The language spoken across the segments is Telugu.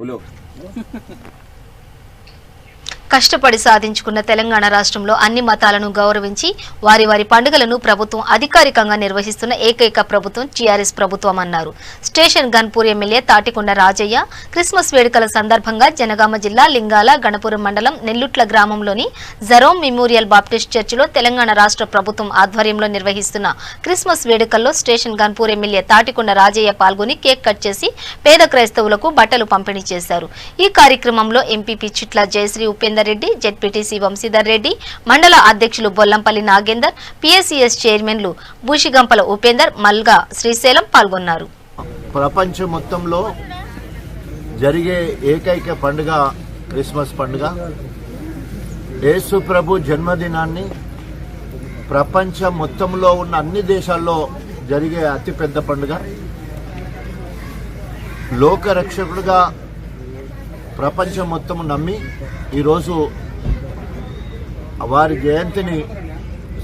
Ulog. కష్టపడి సాధించుకున్న తెలంగాణ రాష్ట్రంలో అన్ని మతాలను గౌరవించి వారి వారి పండుగలను ప్రభుత్వం అధికారికంగా నిర్వహిస్తున్న ఏకైక ప్రభుత్వం టీఆర్ఎస్ ప్రభుత్వం అన్నారు. Station Ghanpur MLA Thatikonda Rajaiah Christmas వేడుకల సందర్భంగా జనగామ జిల్లా లింగాల గణపురం మండలం నెల్లుట్ల గ్రామంలోని జరోమ్ మెమోరియల్ బాప్టిస్ట్ చర్చిలో తెలంగాణ రాష్ట్ర ప్రభుత్వం ఆధ్వర్యంలో నిర్వహిస్తున్న క్రిస్మస్ వేడుకల్లో స్టేషన్ గన్పూర్ ఎమ్మెల్యే తాటికొండ రాజయ్య పాల్గొని కేక్ కట్ చేసి పేద క్రైస్తవులకు బట్టలు పంపిణీ చేశారు. ఈ కార్యక్రమంలో ఎంపీపీ చిట్ల జయశ్రీ ఉపేంద్ర రెడ్డి జెడ్పీటీసీ వంశీధర్ రెడ్డి మండల అధ్యక్షులు బొల్లంపల్లి నాగేందర్ పిఎస్సిఎస్ చైర్మన్లు బూషిగంపల ఉపేందర్ మల్గా శ్రీశైలం పాల్గొన్నారు. ప్రపంచం మొత్తంలో జరిగే ఏకైక పండుగ క్రిస్మస్ పండుగ. యేసు ప్రభు జన్మదినాన్ని ప్రపంచం మొత్తంలో ఉన్న అన్ని దేశాల్లో జరిగే అతిపెద్ద పండుగ. లోకరక్షకుడుగా ప్రపంచం మొత్తం నమ్మి ఈరోజు వారి జయంతిని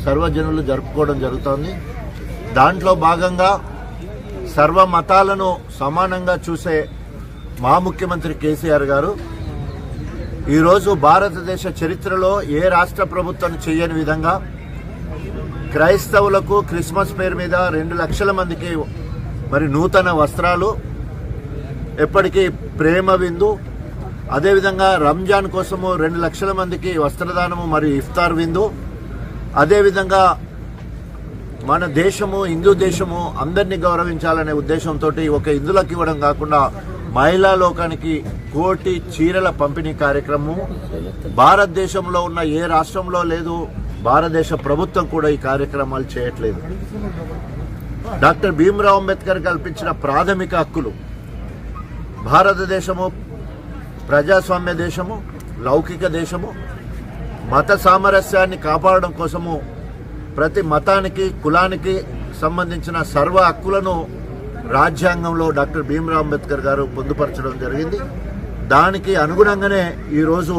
సర్వజనులు జరుపుకోవడం జరుగుతోంది. దాంట్లో భాగంగా సర్వ మతాలను సమానంగా చూసే మా ముఖ్యమంత్రి కేసీఆర్ గారు ఈరోజు భారతదేశ చరిత్రలో ఏ రాష్ట్ర ప్రభుత్వం చేయని విధంగా క్రైస్తవులకు క్రిస్మస్ పేరు మీద రెండు లక్షల మందికి మరి నూతన వస్త్రాలు ఎప్పటికీ ప్రేమ విందు అదేవిధంగా రంజాన్ కోసము రెండు లక్షల మందికి వస్త్రదానము మరియు ఇఫ్తార్ విందు. అదేవిధంగా మన దేశము హిందూ దేశము అందరినీ గౌరవించాలనే ఉద్దేశంతో ఒక హిందువులకు ఇవ్వడం కాకుండా మహిళా లోకానికి కోటి చీరల పంపిణీ కార్యక్రమం భారతదేశంలో ఉన్న ఏ రాష్ట్రంలో లేదు భారతదేశ ప్రభుత్వం కూడా ఈ కార్యక్రమాలు చేయట్లేదు. డాక్టర్ భీమ్రావ్ అంబేద్కర్ కల్పించిన ప్రాథమిక హక్కులు. భారతదేశము ప్రజాస్వామ్య దేశము లౌకిక దేశము మత సామరస్యాన్ని కాపాడడం కోసము ప్రతి మతానికి కులానికి సంబంధించిన సర్వ హక్కులను రాజ్యాంగంలో డాక్టర్ భీమ్రావ్ అంబేద్కర్ గారు పొందుపరచడం జరిగింది. దానికి అనుగుణంగానే ఈరోజు